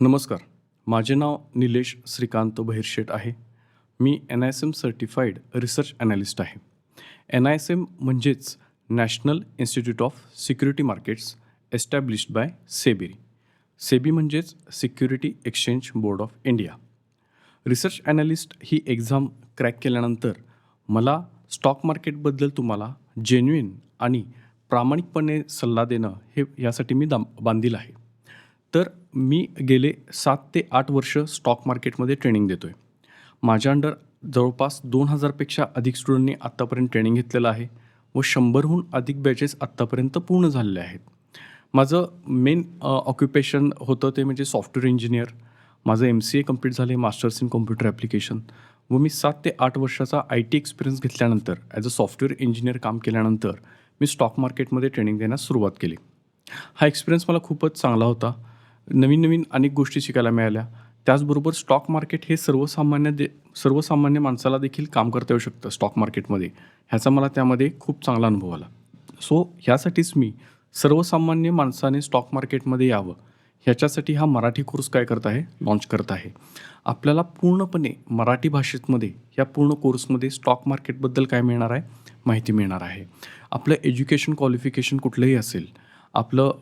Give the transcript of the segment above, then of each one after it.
नमस्कार. माझे नाव निलेश श्रीकांत बहिरशेट आहे. मी N I S M certified research analyst आहे. एन आय एस एम म्हणजेच national institute of security markets established by सेबीरी SEBI म्हणजेच security exchange board of India research analyst he exam crack केल्यानंतर मला stock मार्केटबद्दल तुम्हाला जेन्युइन आणि प्रामाणिकपणे सल्ला देणं हे यासाठी मी दाम बांधील आहे. तर मी गेले सात ते आठ वर्ष स्टॉक मार्केटमध्ये ट्रेनिंग देतो आहे माझ्या अंडर जवळपास दोन हजारपेक्षा अधिक स्टुडंटनी आत्तापर्यंत ट्रेनिंग घेतलेलं आहे व शंभरहून अधिक बॅचेस आत्तापर्यंत पूर्ण झालेले आहेत. माझं मेन ऑक्युपेशन होतं ते म्हणजे सॉफ्टवेअर इंजिनियर माझं एम सी ए कंप्लीट झाले मास्टर्स इन कॉम्प्युटर ॲप्लिकेशन व मी सात ते आठ वर्षाचा आय टी एक्सपिरियन्स घेतल्यानंतर ॲज अ सॉफ्टवेअर इंजिनियर काम केल्यानंतर मी स्टॉक मार्केटमध्ये ट्रेनिंग देण्यास सुरुवात केली. हा एक्सपिरियन्स मला खूपच चांगला होता. नवीन नवीन अनेक गोष्टी शिकायला मिळाल्या. त्याचबरोबर स्टॉक मार्केट हे सर्वसामान्य दे सर्वसामान्य माणसाला देखील काम करता येऊ शकतं स्टॉक मार्केटमध्ये ह्याचा मला त्यामध्ये खूप चांगला अनुभव आला. सो ह्यासाठीच मी सर्वसामान्य माणसाने स्टॉक मार्केटमध्ये यावं. ह्याच्यासाठी हा मराठी कोर्स काय करत आहे? लॉन्च करत आहे. आपल्याला पूर्णपणे मराठी भाषेतमध्ये या पूर्ण कोर्समध्ये स्टॉक मार्केटबद्दल काय मिळणार आहे? माहिती मिळणार आहे. आपलं एज्युकेशन क्वालिफिकेशन कुठलंही असेल आपलं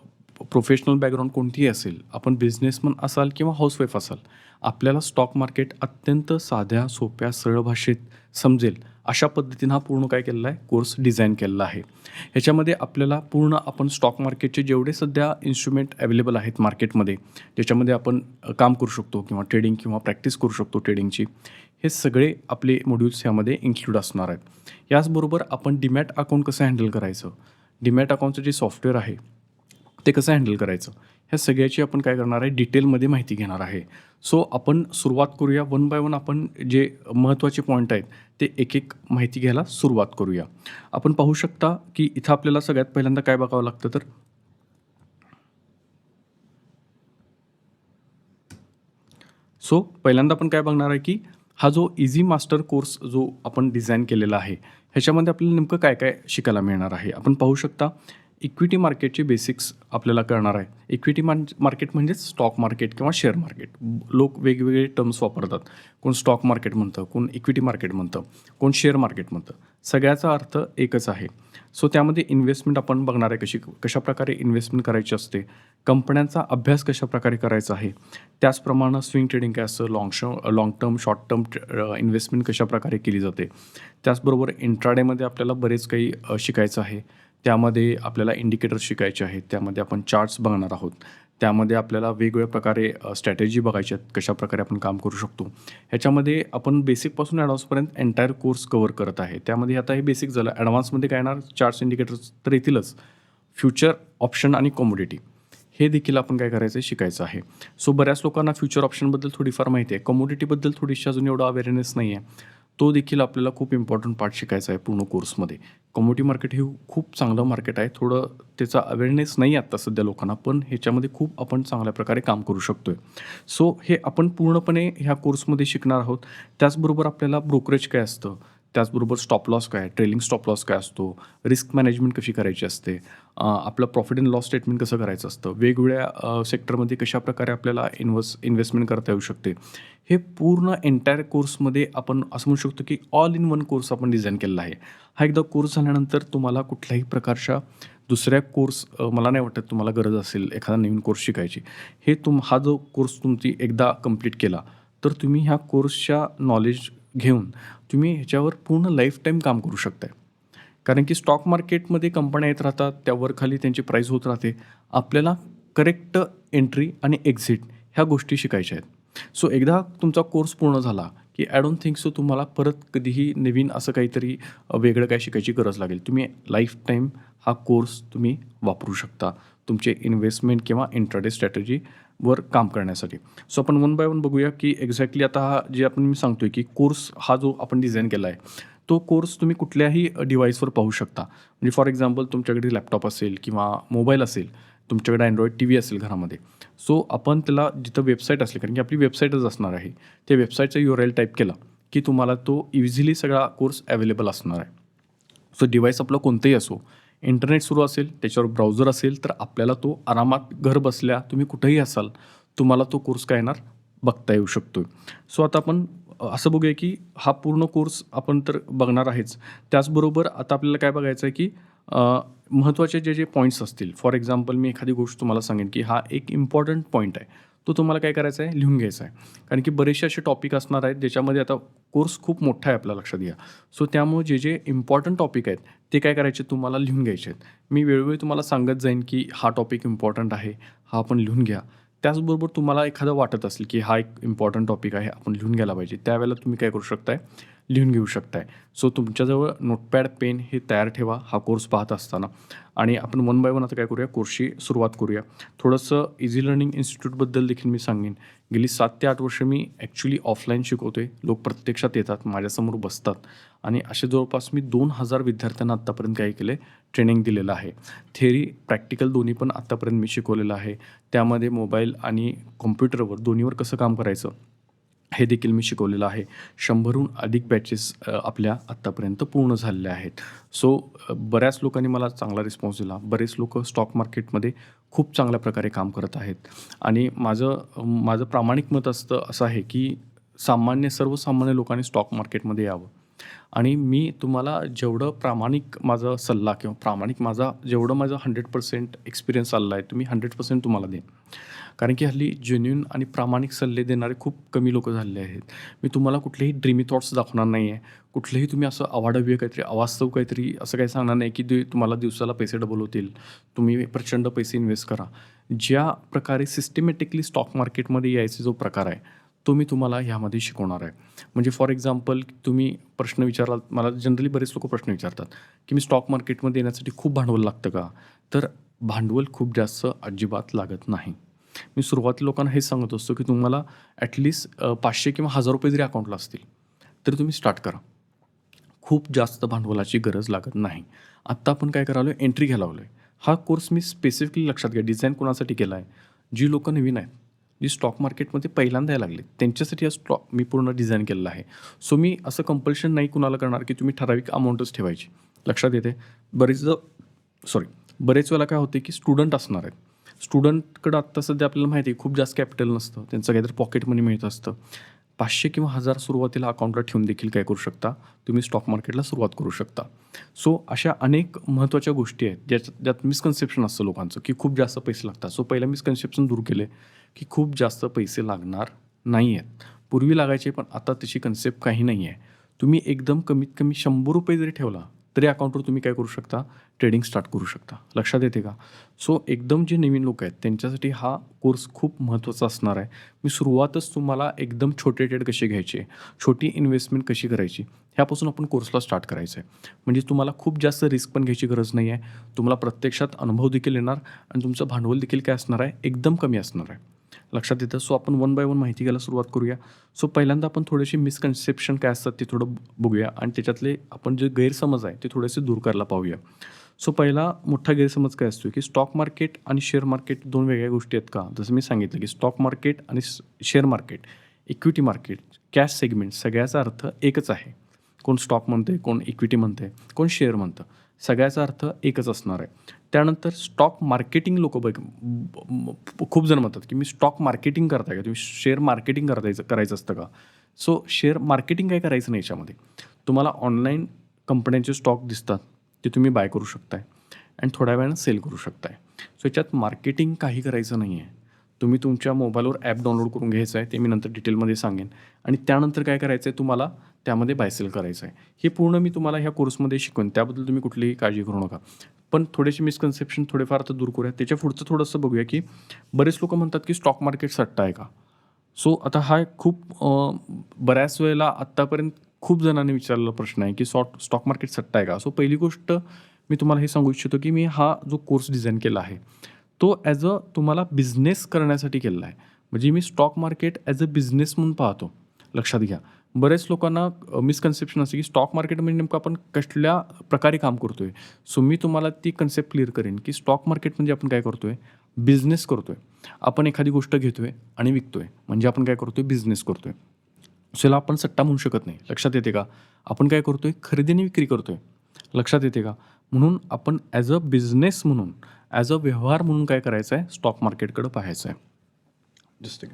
प्रोफेशनल बॅकग्राऊंड कोणतीही असेल आपण बिझनेसमन असाल किंवा हाऊसवाईफ असाल आपल्याला स्टॉक मार्केट अत्यंत साध्या सोप्या सरळ भाषेत समजेल अशा पद्धतीनं हा पूर्ण काय केलेला आहे? कोर्स डिझाईन केलेला आहे. ह्याच्यामध्ये आपल्याला पूर्ण आपण स्टॉक मार्केटचे जेवढे सध्या इन्स्ट्रुमेंट अवेलेबल आहेत मार्केटमध्ये ज्याच्यामध्ये आपण काम करू शकतो किंवा ट्रेडिंग किंवा प्रॅक्टिस करू शकतो ट्रेडिंगची हे सगळे आपले मॉड्यूल्स ह्यामध्ये इन्क्लूड असणार आहेत. याचबरोबर आपण डीमॅट अकाउंट कसं हँडल करायचं? डीमॅट अकाउंटचं जे सॉफ्टवेअर आहे ते कसं हँडल करायचं? ह्या सगळ्याची आपण काय करणार आहे? डिटेलमध्ये माहिती घेणार आहे. सो आपण सुरुवात करूया. वन बाय वन आपण जे महत्त्वाचे पॉईंट आहेत ते एक एक माहिती घ्यायला सुरुवात करूया. आपण पाहू शकता की इथं आपल्याला सगळ्यात पहिल्यांदा काय बघावं लागतं तर सो पहिल्यांदा आपण काय बघणार आहे की हा जो इझी मास्टर कोर्स जो आपण डिझाईन केलेला आहे ह्याच्यामध्ये आपल्याला नेमकं काय काय शिकायला मिळणार आहे? आपण पाहू शकता इक्विटी मार्केटचे बेसिक्स आपल्याला कळणार आहे. इक्विटी मार्केट म्हणजेच स्टॉक मार्केट किंवा शेअर मार्केट लोक वेगवेगळे टर्म्स वापरतात. कोण स्टॉक मार्केट म्हणतं कोण इक्विटी मार्केट म्हणतं कोण शेअर मार्केट म्हणतं. सगळ्याचा अर्थ एकच आहे. सो त्यामध्ये इन्व्हेस्टमेंट आपण बघणार आहे कशी कशाप्रकारे इन्व्हेस्टमेंट करायची असते कंपन्यांचा अभ्यास कशाप्रकारे करायचा आहे त्याचप्रमाणे स्विंग ट्रेडिंग काय असतं लाँग श long term short term investment कशाप्रकारे केली जाते. त्याचबरोबर इंट्राडेमध्ये आपल्याला बरेच काही शिकायचं आहे. त्यामध्ये आपल्याला इंडिकेटर्स शिकायचे आहेत त्यामध्ये आपण चार्ट्स बघणार आहोत. त्यामध्ये आपल्याला वेगवेगळ्या प्रकारे स्ट्रॅटेजी बघायच्या आहेत कशाप्रकारे आपण काम करू शकतो. ह्याच्यामध्ये आपण बेसिकपासून ॲडव्हान्सपर्यंत एंटायर कोर्स कवर करत आहे. त्यामध्ये आता हे बेसिक झालं. ॲडव्हान्समध्ये काय येणार? चार्ट्स इंडिकेटर्स तर येतीलच. फ्युचर ऑप्शन आणि कॉमोडिटी हे देखील आपण काय करायचं आहे शिकायचं आहे. सो बऱ्याच लोकांना फ्युचर ऑप्शनबद्दल थोडीफार माहिती आहे. कमोडिटीबद्दल थोडीशी अजून एवढा अवेअरनेस नाही आहे तो देखील आपल्याला खूप इम्पॉर्टंट पार्ट शिकायचा आहे पूर्ण कोर्समध्ये कमोडिटी मार्केट हे खूप चांगलं मार्केट आहे. थोडं त्याचा अवेअरनेस नाही आहे आत्ता सध्या लोकांना पण ह्याच्यामध्ये खूप आपण चांगल्या प्रकारे काम करू शकतो आहे सो हे आपण पूर्णपणे ह्या कोर्समध्ये शिकणार आहोत. त्याचबरोबर आपल्याला ब्रोकरेज काय असतं? त्याचबरोबर स्टॉप लॉस काय ट्रेलिंग स्टॉप लॉस काय असतो? रिस्क मॅनेजमेंट कशी करायची असते? आपलं प्रॉफिट अँड लॉस स्टेटमेंट कसं करायचं असतं? वेगवेगळ्या सेक्टरमध्ये कशाप्रकारे आपल्याला इन्व्हेस्ट इन्व्हेस्टमेंट करता येऊ शकते? हे पूर्ण एंटायर कोर्समध्ये आपण असं म्हणू शकतो की ऑल इन वन कोर्स आपण डिझाईन केलेला आहे. हा एकदा कोर्स झाल्यानंतर तुम्हाला कुठल्याही प्रकारच्या दुसऱ्या कोर्स मला नाही वाटत तुम्हाला गरज असेल एखादा नवीन कोर्स शिकायची. हे तुम हा जो कोर्स तुमची एकदा कंप्लीट केला तर तुम्ही ह्या कोर्सच्या नॉलेज घेऊन तुम्ही ह्याच्यावर पूर्ण लाईफ टाईम काम करू शकताय. कारण की स्टॉक मार्केटमध्ये कंपन्या येत राहतात त्यावर खाली त्यांची प्राईस होत राहते. आपल्याला करेक्ट एंट्री आणि एक्झिट ह्या गोष्टी शिकायच्या आहेत. सो एकदा तुमचा कोर्स पूर्ण झाला की आय डोंट थिंक सो तुम्हाला परत कधीही नवीन असं काहीतरी वेगळं काय शिकायची गरज लागेल. तुम्ही लाईफ टाईम हा कोर्स तुम्ही वापरू शकता. तुमचे इन्व्हेस्टमेंट किंवा इंट्राडे स्ट्रॅटेजीवर काम करण्यासाठी. सो आपण वन बाय वन बघूया की एक्झॅक्टली आता हा जे आपण मी सांगतोय की कोर्स हा जो आपण डिझाईन केला आहे तो कोर्स तुम्ही कुठल्याही डिव्हाइसवर पाहू शकता. म्हणजे फॉर एक्झाम्पल तुमच्याकडे लॅपटॉप असेल किंवा मोबाईल असेल तुमच्याकडे अँड्रॉइड टी व्ही असेल घरामध्ये. सो आपण त्याला जिथं वेबसाईट असली कारण की आपली वेबसाईटच असणार आहे त्या वेबसाईटचा यू आर एल टाईप केला की तुम्हाला तो इझिली सगळा कोर्स अवेलेबल असणार आहे. सो डिव्हाइस आपलं कोणतंही असो इंटरनेट सुरू असेल त्याच्यावर ब्राउझर असेल तर आपल्याला तो आरामात घर बसल्या तुम्ही कुठेही असाल तुम्हाला तो कोर्स काय येणार बघता येऊ शकतो सो आता आपण असं बघूया की हा पूर्ण कोर्स आपण तर बघणार आहेच. त्याचबरोबर आता आपल्याला काय बघायचं आहे की महत्त्वाचे जे जे पॉईंट्स असतील फॉर एक्झाम्पल मी एखादी गोष्ट तुम्हाला सांगेन की हा एक इम्पॉर्टंट पॉईंट आहे. तो तुम्हाला काय करायचा आहे? लिहून घ्यायचा आहे. कारण की बरेचसे असे टॉपिक असणार आहेत ज्याच्यामध्ये आता कोर्स खूप मोठा आहे आपल्या लक्षात घ्या. सो त्यामुळे जे जे इम्पॉर्टंट टॉपिक आहेत ते काय करायचे? तुम्हाला लिहून घ्यायचे आहेत. मी वेळोवेळी तुम्हाला सांगत जाईन की हा टॉपिक इम्पॉर्टंट आहे हा आपण लिहून घ्या. त्याचबरोबर तुम्हाला एखादं वाटत असेल की हा एक इम्पॉर्टंट टॉपिक आहे आपण लिहून घ्यायला पाहिजे. त्यावेळेला तुम्ही काय करू शकताय? लिहून घेऊ शकताय. सो तुमच्याजवळ नोटपॅड पेन हे तयार ठेवा हा कोर्स पाहत असताना. आणि आपण वन बाय वन आता काय करूया? कोर्सची सुरुवात करूया. थोडंसं इझी लर्निंग इन्स्टिट्यूटबद्दल देखील मी सांगेन. गेली सात ते आठ वर्ष मी ॲक्च्युली ऑफलाईन शिकवतोय. लोक प्रत्यक्षात येतात माझ्यासमोर बसतात. आणि असे जवळपास मी दोन हजार विद्यार्थ्यांना आत्तापर्यंत काय केले ट्रेनिंग दिलेलं आहे. थेरी प्रॅक्टिकल दोन्ही पण आत्तापर्यंत मी शिकवलेलं आहे. त्यामध्ये मोबाईल आणि कॉम्प्युटरवर दोन्हीवर कसं काम करायचं? हे देखील मी शिकवलेलं आहे. शंभरहून अधिक बॅचेस आपल्या आत्तापर्यंत पूर्ण झालेल्या आहेत. सो बऱ्याच लोकांनी मला चांगला रिस्पॉन्स दिला. बरेच लोक स्टॉक मार्केटमध्ये खूप चांगल्या प्रकारे काम करत आहेत. आणि माझं माझं प्रामाणिक मत असतं असं आहे की सामान्य सर्वसामान्य लोकांनी स्टॉक मार्केटमध्ये यावं. आणि मी तुम्हाला जेवढं प्रामाणिक माझा सल्ला किंवा प्रामाणिक माझा जेवढं माझा हंड्रेड पर्सेंट एक्सपिरियन्स आलेला आहे तुम्ही हंड्रेड पर्सेंट तुम्हाला देईन. कारण की हल्ली जेन्युन आणि प्रामाणिक सल्ले देणारे खूप कमी लोक झालेले आहेत. मी तुम्हाला कुठलेही ड्रीमी थॉट्स दाखवणार नाही आहे कुठलेही तुम्ही असं अवाढव्य काहीतरी अवास्तव काहीतरी असं काही सांगणार नाही की दे तुम्हाला दिवसाला पैसे डबल होतील. तुम्ही प्रचंड पैसे इन्व्हेस्ट करा. ज्या प्रकारे सिस्टमॅटिकली स्टॉक मार्केटमध्ये यायचे जो प्रकार आहे तो मी तुम्हाला ह्यामध्ये शिकवणार आहे. म्हणजे फॉर एक्झाम्पल तुम्ही प्रश्न विचाराल मला जनरली बरेच लोक प्रश्न विचारतात की मी स्टॉक मार्केटमध्ये येण्यासाठी खूप भांडवल लागतं का? तर भांडवल खूप जास्त अजिबात लागत नाही. मी सुरुवाती लोकांना हेच सांगत असतो की तुम्हाला ॲटलिस्ट पाचशे किंवा हजार रुपये जरी अकाउंटला असतील तरी तुम्ही स्टार्ट करा. खूप जास्त भांडवलाची गरज लागत नाही. आत्ता आपण काय करालो आहे एंट्री घ्यायला लावलो आहे हा कोर्स मी स्पेसिफिकली लक्षात घ्या. डिझाईन कोणासाठी केला आहे जी लोकं नवीन आहेत जी स्टॉक मार्केटमध्ये पहिल्यांदा यायला लागले त्यांच्यासाठी हा स्टॉक मी पूर्ण डिझाईन केलेला आहे. सो मी असं कंपल्शन नाही कुणाला करणार की तुम्ही ठराविक अमाऊंटच ठेवायची. लक्षात येते बरेच सॉरी बरेच वेळेला काय होते की स्टुडंट असणार आहेत. स्टुडंटकडं आत्ता सध्या आपल्याला माहिती आहे खूप जास्त कॅपिटल नसतं. त्यांचं काहीतरी पॉकेट मनी मिळत असतं. पाचशे किंवा हजार सुरुवातीला अकाउंटला ठेवून देखील काय करू शकता? तुम्ही स्टॉक मार्केटला सुरुवात करू शकता. सो अशा अनेक महत्त्वाच्या गोष्टी आहेत ज्या ज्यात मिसकन्सेप्शन असतं लोकांचं की खूप जास्त पैसे लागतात. सो पहिलं मिसकन्सेप्शन दूर केले की खूप जास्त पैसे लागणार नाही आहेत पूर्वी लागायचे पण आता त्याची कन्सेप्ट काही नाही आहे तुम्ही एकदम कमीत कमी शंभर रुपये जरी ठेवला तरी अकाउंटवर तुम्ही काय करू शकता? ट्रेडिंग स्टार्ट करू शकता. लक्षात येते का? सो एकदम जे नवीन लोक आहेत त्यांच्यासाठी हा कोर्स खूप महत्त्वाचा असणार आहे. मी सुरुवातच तुम्हाला एकदम छोटे ट्रेड कसे घ्यायचे छोटी इन्व्हेस्टमेंट कशी करायची ह्यापासून आपण कोर्सला स्टार्ट करायचं आहे म्हणजे तुम्हाला खूप जास्त रिस्क पण घ्यायची गरज नाही आहे तुम्हाला प्रत्यक्षात अनुभव देखील येणार आणि तुमचं भांडवल देखील काय असणार आहे? एकदम कमी असणार आहे. लक्षात येतं. सो आपण वन बाय वन माहिती घ्यायला सुरुवात करूया. सो पहिल्यांदा आपण थोडेसे मिसकन्सेप्शन काय असतात ते थोडं बघूया. आणि त्याच्यातले आपण जे गैरसमज आहे ते थोडेसे दूर करायला पाहूया. सो पहिला मोठा गैरसमज काय असतो की स्टॉक मार्केट आणि शेअर मार्केट दोन वेगळ्या गोष्टी आहेत का? जसं मी सांगितलं की स्टॉक मार्केट आणि share market equity market cash segment सगळ्याचा अर्थ एकच आहे. कोण स्टॉक म्हणते कोण इक्विटी म्हणते कोण शेअर म्हणतं. सगळ्याचा अर्थ एकच असणार आहे. त्यानंतर स्टॉक मार्केटिंग लोक बघ खूप जण म्हणतात की मी स्टॉक मार्केटिंग करताय का? तुम्ही शेअर मार्केटिंग करतायचं करायचं असतं का? सो शेअर मार्केटिंग काय करायचं नाही याच्यामध्ये. तुम्हाला ऑनलाईन कंपन्यांचे स्टॉक दिसतात ते तुम्ही बाय करू शकताय आणि थोड्या वेळानं सेल करू शकताय. सो याच्यात मार्केटिंग काही करायचं नाही आहे तुम्ही तुमच्या मोबाईलवर ॲप डाउनलोड करून घ्यायचं आहे ते मी नंतर डिटेलमध्ये सांगेन. आणि त्यानंतर काय करायचं आहे तुम्हाला? त्यामध्ये बायसेल करायचं आहे हे पूर्ण मी तुम्हाला ह्या कोर्समध्ये शिकवेन. त्याबद्दल तुम्ही कुठलीही काळजी करू नका. पण थोडेसे मिसकन्सेप्शन थोडेफार आता दूर करूया त्याच्या पुढचं थोडंसं बघूया की बरेच लोक म्हणतात की स्टॉक मार्केट सट्टा आहे का? सो आता हा खूप बऱ्याच वेळेला आत्तापर्यंत खूप जणांनी विचारलेला प्रश्न आहे की सॉट स्टॉक मार्केट सट्टा आहे का? सो पहिली गोष्ट मी तुम्हाला हे सांगू इच्छितो की मी हा जो कोर्स डिझाईन केला आहे तो ॲज अ तुम्हाला बिझनेस करण्यासाठी केलेला आहे. म्हणजे मी stock market as a business म्हणून पाहतो. लक्षात घ्या. बरेच लोकांना मिसकन्सेप्शन असते की स्टॉक मार्केट म्हणजे नेमकं आपण कसल्या प्रकारे काम करतो आहे सो मी तुम्हाला ती कन्सेप्ट क्लिअर करेन की स्टॉक मार्केट म्हणजे आपण काय करतो आहे बिझनेस करतो आहे आपण एखादी गोष्ट घेतो आहे आणि विकतो आहे म्हणजे आपण काय करतो आहे बिझनेस करतोय. सो याला आपण सट्टा म्हणू शकत नाही. लक्षात येते का? आपण काय करतोय? खरेदी आणि विक्री करतो आहे लक्षात येते का? म्हणून आपण ॲज अ बिझनेस म्हणून ॲज अ व्यवहार म्हणून काय करायचं आहे स्टॉक मार्केटकडं पाहायचं आहे जस्ट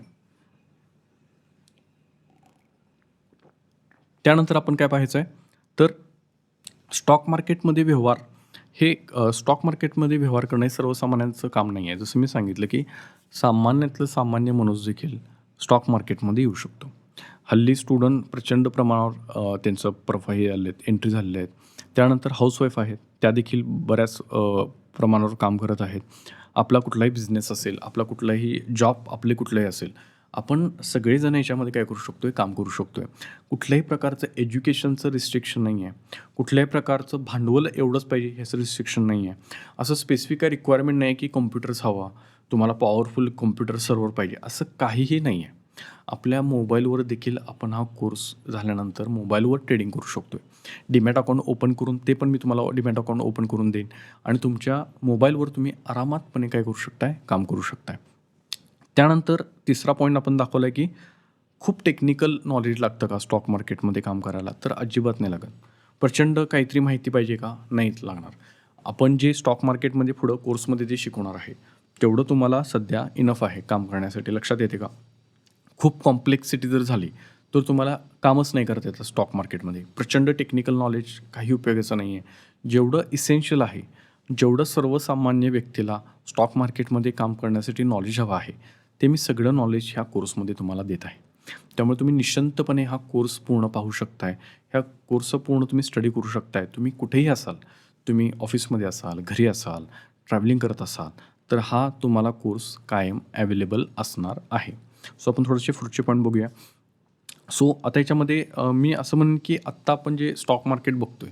त्यानंतर आपण काय पाहायचं आहे तर स्टॉक मार्केटमध्ये व्यवहार हे स्टॉक मार्केटमध्ये व्यवहार करणं हे सर्वसामान्यांचं काम नाही आहे जसं मी सांगितलं की सामान्यातलं सामान्य माणूस देखील स्टॉक मार्केटमध्ये येऊ शकतो. हल्ली स्टुडंट प्रचंड प्रमाणावर त्यांचं त्यांचं हे आले आहेत एंट्री झालेले आहेत. त्यानंतर हाऊसवाईफ आहेत. त्या देखील बऱ्याच प्रमाणावर काम करत आहेत. आपला कुठलाही बिझनेस असेल आपला कुठलाही जॉब आपले कुठलाही असेल आपण सगळेजण याच्यामध्ये काय करू शकतो आहे काम करू शकतो आहे कुठल्याही प्रकारचं एज्युकेशनचं रिस्ट्रिक्शन नाही आहे कुठल्याही प्रकारचं भांडवल एवढंच पाहिजे ह्याचं रिस्ट्रिक्शन नाही आहे असं स्पेसिफिक काय रिक्वायरमेंट नाही आहे की कॉम्प्युटर्स हवा. तुम्हाला पॉवरफुल कॉम्प्युटर सर्व्हर पाहिजे. असं काहीही नाही आहे आपल्या मोबाईलवर देखील आपण हा कोर्स झाल्यानंतर मोबाईलवर ट्रेडिंग करू शकतो आहे डिमॅट अकाउंट ओपन करून ते पण मी तुम्हाला डिमॅट अकाउंट ओपन करून देईन. आणि तुमच्या मोबाईलवर तुम्ही आरामातपणे काय करू शकताय? काम करू शकताय. त्यानंतर तिसरा पॉईंट आपण दाखवला आहे की खूप टेक्निकल नॉलेज लागतं का स्टॉक मार्केटमध्ये काम करायला? तर अजिबात नाही लागत. प्रचंड काहीतरी माहिती पाहिजे का? नाहीच लागणार. आपण जे स्टॉक मार्केटमध्ये पुढं कोर्समध्ये जे शिकवणार आहे तेवढं तुम्हाला सध्या इनफ आहे काम करण्यासाठी. लक्षात येते का? खूप कॉम्प्लेक्सिटी जर झाली तर तुम्हाला कामच नाही करता येतं स्टॉक मार्केटमध्ये प्रचंड टेक्निकल नॉलेज काही उपयोगाचं नाही आहे जेवढं इसेन्शियल आहे जेवढं सर्वसामान्य व्यक्तीला स्टॉक मार्केटमध्ये काम करण्यासाठी नॉलेज हवं आहे ते मी सगळं नॉलेज ह्या कोर्समध्ये तुम्हाला देत आहे. त्यामुळे तुम्ही निश्चिंतपणे हा कोर्स पूर्ण पाहू शकताय. ह्या कोर्स पूर्ण तुम्ही स्टडी करू शकताय. तुम्ही कुठेही असाल तुम्ही ऑफिसमध्ये असाल घरी असाल ट्रॅव्हलिंग करत असाल तर हा तुम्हाला कोर्स कायम अवेलेबल असणार आहे. सो आपण थोडेसे पुढचे पॉईंट बघूया. सो आता याच्यामध्ये मी असं म्हणेन की आत्ता आपण जे स्टॉक मार्केट बघतोय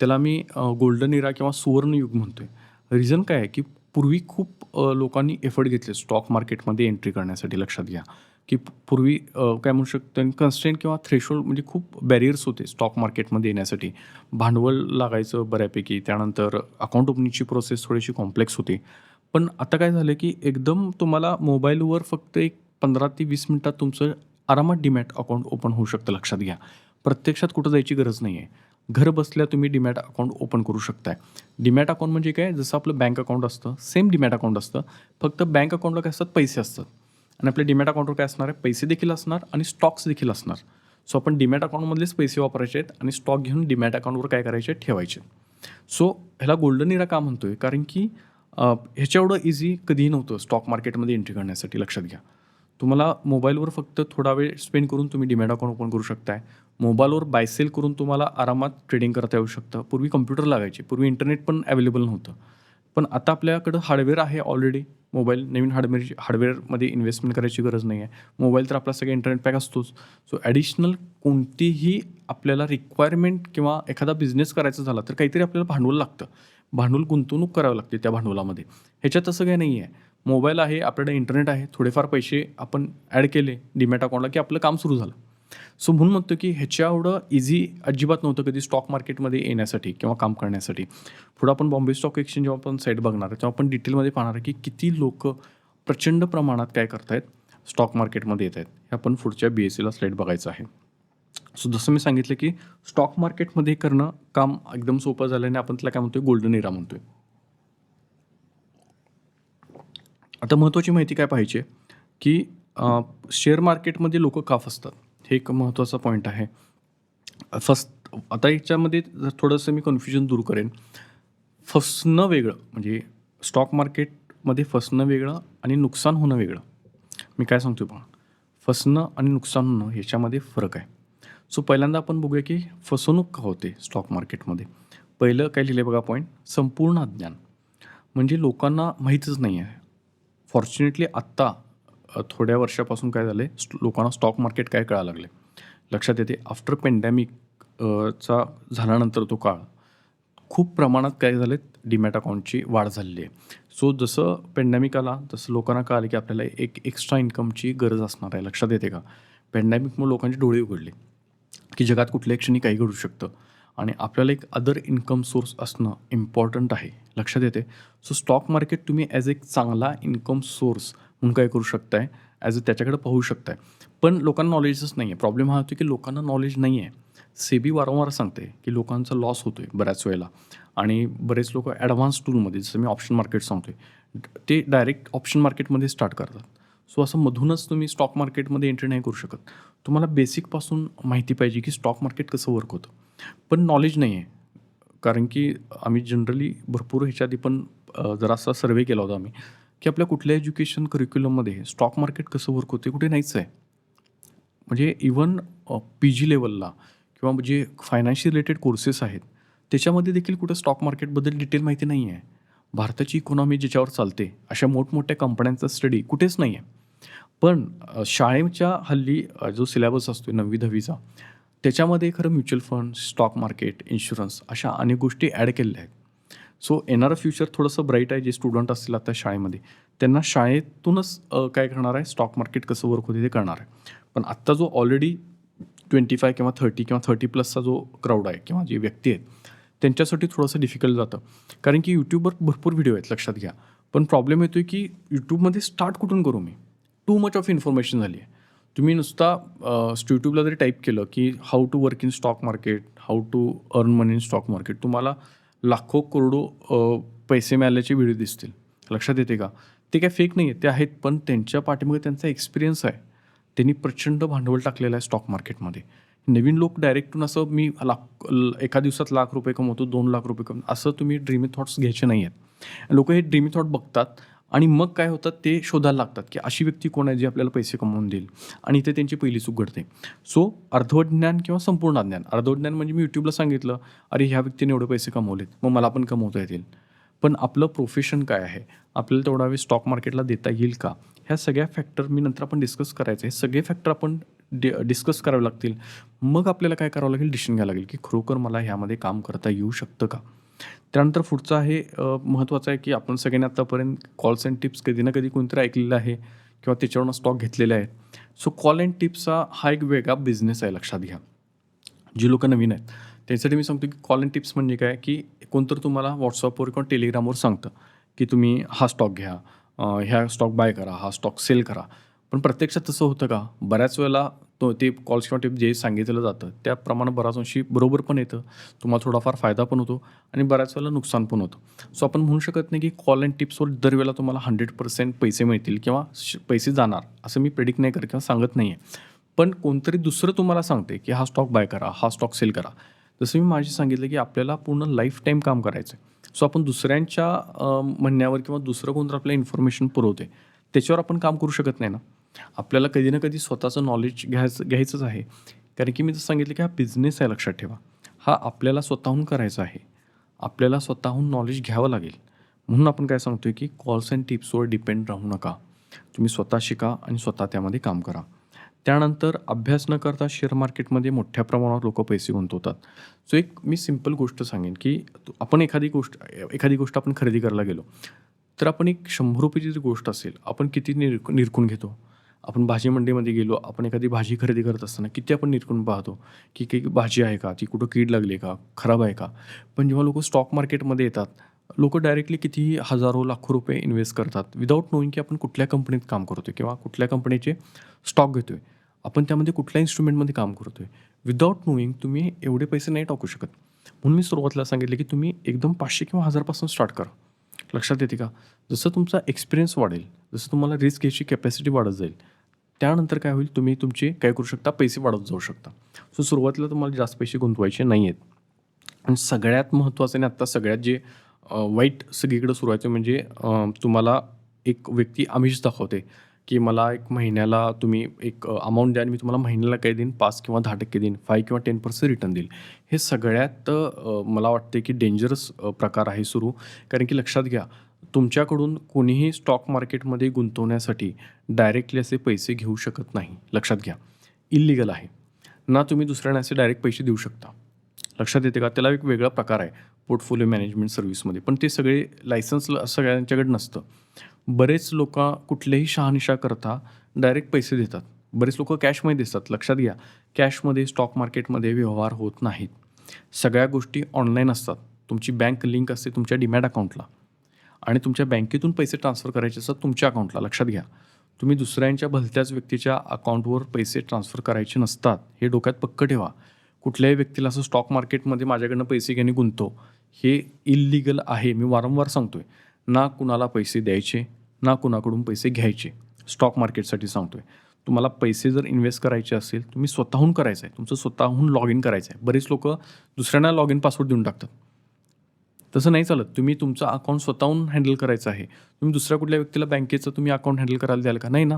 त्याला मी गोल्डन इरा किंवा सुवर्णयुग म्हणतोय. रिझन काय आहे की पूर्वी खूप लोकांनी एफर्ट घेतले स्टॉक मार्केटमध्ये एंट्री करण्यासाठी लक्षात घ्या. की पूर्वी काय म्हणू शकतो कन्स्टेंट किंवा थ्रेशोल्ड म्हणजे खूप बॅरियर्स होते स्टॉक मार्केटमध्ये येण्यासाठी. भांडवल लागायचं बऱ्यापैकी त्यानंतर अकाउंट ओपनिंगची प्रोसेस थोडीशी कॉम्प्लेक्स होती. पण आता काय झालं की एकदम तुम्हाला मोबाईलवर फक्त एक पंधरा ते वीस मिनटात तुमचं आरामात डीमॅट अकाउंट ओपन होऊ शकतं लक्षात घ्या. प्रत्यक्षात कुठं जायची गरज नाही आहे घर बसल्या तुम्ही डीमॅट अकाउंट ओपन करू शकताय. डीमॅट अकाउंट म्हणजे काय? जसं आपलं बँक अकाउंट असतं सेम डीमॅट अकाउंट असतं. फक्त बँक अकाउंटला काय असतात? पैसे असतात. आणि आपल्या डीमॅट अकाउंटवर काय असणार आहे? पैसे देखील असणार आणि स्टॉक्स देखील असणार. सो आपण डीमॅट अकाउंटमधलेच पैसे वापरायचे आहेत आणि स्टॉक घेऊन डीमॅट अकाउंटवर काय करायचे? ठेवायचे सो ह्याला गोल्डन इरा का आहे कारण की ह्याच्या एवढं इझी कधीही नव्हतं स्टॉक मार्केटमध्ये एंट्री करण्यासाठी लक्षात घ्या. तुम्हाला मोबाईलवर फक्त थोडा वेळ स्पेंड करून तुम्ही डिमॅट अकाउंट ओपन करू शकताय. मोबाईलवर बायसेल करून तुम्हाला आरामात ट्रेडिंग करता येऊ शकतं. पूर्वी कम्प्युटर लागायचे. पूर्वी इंटरनेट पण अवेलेबल नव्हतं. पण आता आपल्याकडं हार्डवेअर आहे ऑलरेडी मोबाईल नवीन हार्डवेअर हार्डवेअरमध्ये इन्व्हेस्टमेंट करायची गरज नाही आहे मोबाईल तर आपला सगळ्या इंटरनेट पॅक असतोच. सो ॲडिशनल कोणतीही आपल्याला रिक्वायरमेंट किंवा एखादा बिझनेस करायचा झाला तर काहीतरी आपल्याला भांडवल लागतं. भांडवल गुंतवणूक करावं लागते त्या भांडवलामध्ये. ह्याच्यात तसं काही नाही आहे मोबाईल आहे आपल्याकडे इंटरनेट आहे. थोडेफार पैसे आपण ॲड केले डीमॅट अकाउंटला की आपलं काम सुरू झालं. सो म्हणून म्हणतो की ह्याच्या एवढं इझी अजिबात नव्हतं कधी स्टॉक मार्केटमध्ये येण्यासाठी किंवा काम करण्यासाठी. पुढं आपण बॉम्बे स्टॉक एक्सचेंज जेव्हा आपण साईट बघणार आहे तेव्हा आपण डिटेलमध्ये पाहणार आहे की किती लोक प्रचंड प्रमाणात काय करतायत स्टॉक मार्केटमध्ये येत आहेत हे आपण पुढच्या बी एस सीला स्लाईड बघायचं आहे. सो जसं मी सांगितलं की स्टॉक मार्केटमध्ये करणं काम एकदम सोपं झाल्याने आपण त्याला काय म्हणतोय गोल्डन इरा म्हणतोय. आता महत्त्वाची माहिती काय पाहिजे की शेअर मार्केटमध्ये लोक का फसतात हे एक महत्त्वाचा पॉईंट आहे. फस्ट आता याच्यामध्ये जर थोडंसं मी कन्फ्युजन दूर करेन. फसणं वेगळं म्हणजे स्टॉक मार्केटमध्ये फसणं वेगळं आणि नुकसान होणं वेगळं. मी काय सांगतो पहा फसणं आणि नुकसान होणं ह्याच्यामध्ये फरक आहे. सो पहिल्यांदा आपण बघूया की फसवणूक का होते स्टॉक मार्केटमध्ये पहिलं काय लिहिलं बघा पॉईंट संपूर्ण अज्ञान. म्हणजे लोकांना माहीतच नाही आहे फॉर्च्युनेटली आत्ता थोड्या वर्षापासून काय झालं आहे लोकांना स्टॉक मार्केट काय कळायला लागले लक्षात येते आफ्टर पेंडॅमिक चा झाल्यानंतर तो काळ खूप प्रमाणात काय झाले डीमॅट अकाउंटची वाढ झालेली आहे. सो जसं पेंडॅमिक आला तसं लोकांना कळालं की आपल्याला एक एक्स्ट्रा इन्कमची गरज असणार आहे. लक्षात येते का? पेंडॅमिकमुळे लोकांचे डोळे उघडले की जगात कुठल्याही क्षणी काही घडू शकतं. आणि आपल्याला एक अदर इन्कम सोर्स असणं इम्पॉर्टंट आहे. लक्षात येते. सो स्टॉक मार्केट तुम्ही ॲज एक चांगला इन्कम सोर्स म्हणून काय करू शकताय ॲज अ त्याच्याकडे पाहू शकताय. पण लोकांना नॉलेजच नाही आहे प्रॉब्लेम हा होतो की लोकांना नॉलेज नाही आहे सेबी वारंवार सांगते की लोकांचा लॉस होतो आहे बऱ्याच वेळेला. आणि बरेच लोक ॲडव्हान्स टूलमध्ये जसं मी ऑप्शन मार्केट सांगतोय ते डायरेक्ट ऑप्शन मार्केटमध्ये स्टार्ट करतात. सो असं मधूनच तुम्ही स्टॉक मार्केटमध्ये एंट्री नाही करू शकत. तुम्हाला बेसिकपासून माहिती पाहिजे की स्टॉक मार्केट कसं वर्क होतं. पण नॉलेज नाही आहे कारण की आम्ही जनरली भरपूर ह्याच्या आधी पण जरासा सर्वे केला होता आम्ही. की आपल्या कुठल्या एज्युकेशन करिक्युलममध्ये स्टॉक मार्केट कसं वर्क होते कुठे नाहीच आहे. म्हणजे इवन पी जी लेवलला किंवा जे फायनान्शियल रिलेटेड कोर्सेस आहेत त्याच्यामध्ये देखील कुठं स्टॉक मार्केटबद्दल डिटेल माहिती नाही आहे. भारताची इकॉनॉमी ज्याच्यावर चालते अशा मोठमोठ्या कंपन्यांचा स्टडी कुठेच नाही आहे. पण शाळेच्या हल्ली जो सिलेबस असतो नववी दहावीचा त्याच्यामध्ये खरं mutual fund stock market insurance अशा अनेक गोष्टी ॲड केलेल्या आहेत. सो येणारं फ्युचर थोडंसं ब्राईट आहे जे स्टुडंट असतील आता शाळेमध्ये. त्यांना शाळेतूनच काय करणार आहे? स्टॉक मार्केट कसं वर्क होते ते करणार आहे. पण आत्ता जो ऑलरेडी ट्वेंटी फाय किंवा थर्टी किंवा थर्टी प्लसचा जो क्राऊड आहे किंवा जी व्यक्ती आहेत त्यांच्यासाठी थोडंसं डिफिकल्ट जातं. कारण की यूट्यूबवर भरपूर व्हिडिओ आहेत लक्षात घ्या. पण प्रॉब्लेम येतो आहे की यूट्यूबमध्ये स्टार्ट कुठून करू मी? टू मच ऑफ इन्फॉर्मेशन झाली आहे. तुम्ही नुसता यूट्यूबला जरी टाईप केलं की how to work in stock market how to earn money in stock market तुम्हाला लाखो करोडो पैसे मिळाल्याचे व्हिडिओ दिसतील. लक्षात येते का? ते काय फेक नाही आहे ते आहेत पण त्यांच्या पाठीमागे त्यांचा एक्सपिरियन्स आहे. त्यांनी प्रचंड भांडवल टाकलेलं आहे स्टॉक मार्केटमध्ये नवीन लोक डायरेक्टून असं मी लाख ल- एका दिवसात लाख रुपये कमवतो दोन लाख रुपये कमवतो असं तुम्ही ड्रीमी थॉट्स घ्यायचे नाही आहेत लोक हे ड्रीमी थॉट बघतात आणि मग काय होतात ते शोधायला लागतात की अशी व्यक्ती कोण आहे जी आपल्याला पैसे कमवून देईल. आणि इथे त्यांची पहिली चूक घडते. सो अर्धवट ज्ञान किंवा संपूर्ण ज्ञान अर्धवट ज्ञान म्हणजे मी यूट्यूबला सांगितलं अरे ह्या व्यक्तीने एवढे पैसे कमवलेत. मग मला पण कमवता येतील. पण आपलं प्रोफेशन काय आहे? आपल्याला तेवढा वेळ स्टॉक मार्केटला देता येईल का? ह्या सगळ्या फॅक्टर मी नंतर आपण डिस्कस करायचं हे सगळे फॅक्टर आपण डि डिस्कस करावे लागतील. मग आपल्याला काय करावं लागेल? डिसिशन घ्यावं लागेल की खरोखर मला ह्यामध्ये काम करता येऊ शकतं का? त्यानंतर पुढचं आहे महत्त्वाचं आहे की आपण सगळ्यांनी आत्तापर्यंत कॉल्स अँड टिप्स कधी ना कधी कोणतरी ऐकलेलं आहे किंवा त्याच्यावरून स्टॉक घेतलेले आहेत. सो कॉल अँड टिप्सचा हा एक वेगळा बिझनेस आहे लक्षात घ्या. जी लोक नवीन आहेत त्यासाठी मी सांगतो की कॉल अँड टिप्स म्हणजे काय की कोणतरी तुम्हाला व्हॉट्सअपवर किंवा टेलिग्रामवर सांगतं की तुम्ही हा स्टॉक घ्या ह्या स्टॉक बाय करा हा स्टॉक सेल करा. पण प्रत्यक्षात तसं होतं का? बऱ्याच वेळेला तो ते कॉल्स किंवा टिप जे सांगितलं जातं त्याप्रमाणे बराच अंशी बरोबर पण येतं. तुम्हाला थोडाफार फायदा पण होतो आणि बऱ्याच वेळेला नुकसान पण होतं. सो आपण म्हणू शकत नाही की कॉल अँड टिप्सवर दरवेळेला तुम्हाला हंड्रेड पर्सेंट पैसे मिळतील किंवा श- पैसे जाणार असं मी प्रेडिक्ट नाही करत किंवा सांगत नाही आहे पण कोणतरी दुसरं तुम्हाला सांगते की हा स्टॉक बाय करा हा स्टॉक सेल करा. जसं मी माझी सांगितलं की आपल्याला पूर्ण लाईफ टाईम काम करायचं आहे सो आपण दुसऱ्यांच्या म्हणण्यावर किंवा दुसरं कोणतं आपल्याला इन्फॉर्मेशन पुरवते त्याच्यावर आपण काम करू शकत नाही ना? आपल्याला कधी ना कधी स्वतःचं नॉलेज घ्यायचं घ्यायचंच आहे. कारण की मी जसं सांगितलं की हा बिझनेस आहे लक्षात ठेवा. हा आपल्याला स्वतःहून करायचा आहे. आपल्याला स्वतःहून नॉलेज घ्यावं लागेल. म्हणून आपण काय सांगतो आहे की कॉल्स अँड टिप्सवर डिपेंड राहू नका. तुम्ही स्वतः शिका आणि स्वतः त्यामध्ये काम करा. त्यानंतर अभ्यास न करता शेअर मार्केटमध्ये मोठ्या प्रमाणावर लोक पैसे गुंतवतात. सो एक मी सिंपल गोष्ट सांगेन की आपण एखादी गोष्ट एखादी गोष्ट आपण खरेदी करायला गेलो. तर आपण एक शंभर रुपयाची जी गोष्ट असेल आपण किती निर निरकून घेतो? आपण भाजी मंडीमध्ये गेलो आपण एखादी भाजी खरेदी करत असताना किती आपण निरकून पाहतो की काही भाजी आहे का? ती कुठं कीड लागली का? खराब आहे का? पण जेव्हा लोक स्टॉक मार्केटमध्ये येतात लोक डायरेक्टली किती हजारो लाखो रुपये इन्व्हेस्ट करतात विदाऊट नोईंग की आपण कुठल्या कंपनीत काम करतोय किंवा कुठल्या कंपनीचे स्टॉक घेतोय आपण त्यामध्ये कुठल्या इन्स्ट्रुमेंटमध्ये काम करतोय. विदाऊट नोईंग तुम्ही एवढे पैसे नाही टाकू शकत. म्हणून मी सुरुवातीला सांगितलं की तुम्ही एकदम पाचशे किंवा हजारपासून स्टार्ट करा. लक्षात येते का? जसं तुमचा एक्सपिरियन्स वाढेल जसं तुम्हाला रिस्क घ्यायची कॅपॅसिटी वाढत जाईल त्यानंतर काय होईल? तुम्ही तुमचे काय करू शकता? पैसे वाढवत जाऊ शकता. सो सुरुवातीला तुम्हाला जास्त पैसे गुंतवायचे नाही आहेत आणि सगळ्यात महत्त्वाचं आणि आत्ता सगळ्यात जे वाईट सगळीकडे सुरू आहे ते म्हणजे तुम्हाला एक व्यक्ती आमिष दाखवते. की मला एक महिन्याला तुम्ही एक अमाऊंट द्या आणि मी तुम्हाला महिन्याला काय देईन पाच किंवा दहा टक्के देईन फाय किंवा टेन पर्सेंट रिटर्न देईल. हे सगळ्यात मला वाटते की डेंजरस प्रकार आहे सुरू. कारण की लक्षात घ्या तुमच्याकडून कोणीही स्टॉक मार्केटमध्ये गुंतवण्यासाठी डायरेक्टली असे पैसे घेऊ शकत नाही. लक्षात घ्या. इल्लिगल आहे. ना तुम्ही दुसऱ्यांना असे डायरेक्ट पैसे देऊ शकता. लक्षात येते का? त्याला एक वेगळा प्रकार आहे पोर्टफोलिओ मॅनेजमेंट सर्व्हिसमध्ये पण ते सगळे लायसन्स सगळ्यांच्याकडे नसतं. बरेच लोक कुठल्याही शहानिशा करता डायरेक्ट पैसे देतात. बरेच लोक कॅशमध्ये देतात लक्षात घ्या. कॅशमध्ये स्टॉक मार्केटमध्ये व्यवहार होत नाहीत. सगळ्या गोष्टी ऑनलाईन असतात. तुमची बँक लिंक असते तुमच्या डिमॅट अकाउंटला आणि तुमच्या बँकेतून पैसे ट्रान्सफर करायचे असतात तुमच्या अकाउंटला लक्षात घ्या. तुम्ही दुसऱ्यांच्या भलत्याच व्यक्तीच्या अकाउंटवर पैसे ट्रान्सफर करायचे नसतात. हे डोक्यात पक्क ठेवा. कुठल्याही व्यक्तीला असं स्टॉक मार्केटमध्ये माझ्याकडनं पैसे घेणे गुंतव हे इलिगल आहे. मी वारंवार सांगतोय ना कुणाला पैसे द्यायचे ना कुणाकडून पैसे घ्यायचे स्टॉक मार्केटसाठी सांगतो आहे तुम्हाला पैसे जर इन्व्हेस्ट करायचे असेल तुम्ही स्वतःहून करायचं आहे. तुमचं स्वतःहून लॉग इन करायचं आहे. बरेच लोक दुसऱ्यांना लॉग इन पासवर्ड देऊन टाकतात. तसं नाही चालत. तुम्ही तुमचं अकाउंट स्वतःहून हँडल करायचं आहे. तुम्ही दुसऱ्या कुठल्या व्यक्तीला बँकेचं तुम्ही अकाउंट हँडल करायला द्याल का? नाही ना.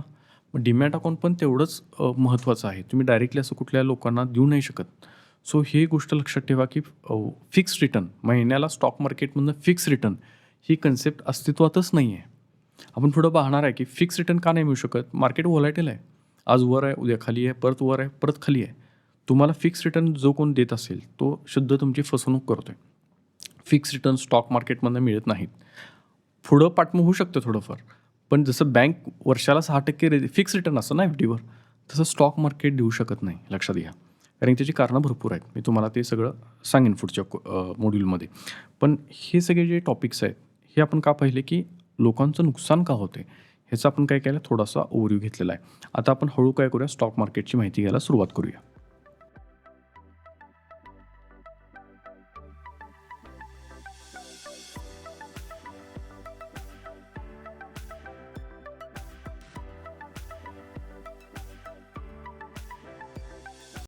मग डीमॅट अकाउंट पण तेवढंच महत्त्वाचं आहे. तुम्ही डायरेक्टली असं कुठल्या लोकांना देऊ नाही शकत. सो ही गोष्ट लक्षात ठेवा की फिक्स रिटर्न महिन्याला स्टॉक मार्केटमधनं फिक्स रिटर्न ही कन्सेप्ट अस्तित्वातच नाही आहे आपण पुढं पाहणार आहे की फिक्स रिटर्न का नाही मिळू शकत? मार्केट व्हॉलायटेल आहे. आज वर आहे उद्या खाली आहे परत वर आहे परत खाली आहे. तुम्हाला फिक्स रिटर्न जो कोण देत असेल तो शुद्ध तुमची फसवणूक करतो आहे फिक्स रिटर्न स्टॉक मार्केटमधनं मिळत नाहीत. पुढं पाठमं होऊ शकतं थोडंफार. पण जसं बँक वर्षाला सहा टक्के रे फिक्स रिटर्न असतं ना एफ डीवर तसं स्टॉक मार्केट देऊ शकत नाही लक्षात घ्या. कारण त्याची कारणं भरपूर आहेत. मी तुम्हाला ते सगळं सांगेन पुढच्या मॉड्यूलमध्ये पण हे सगळे जे टॉपिक्स आहेत हे आपण का पाहिले की लोकांचं नुकसान का होते? ह्याचा आपण काय केलं? थोडासा ओव्हरव्ह्यू घेतलेला आहे. आता आपण हळू काय करूया? स्टॉक मार्केटची माहिती घ्यायला सुरुवात करूया.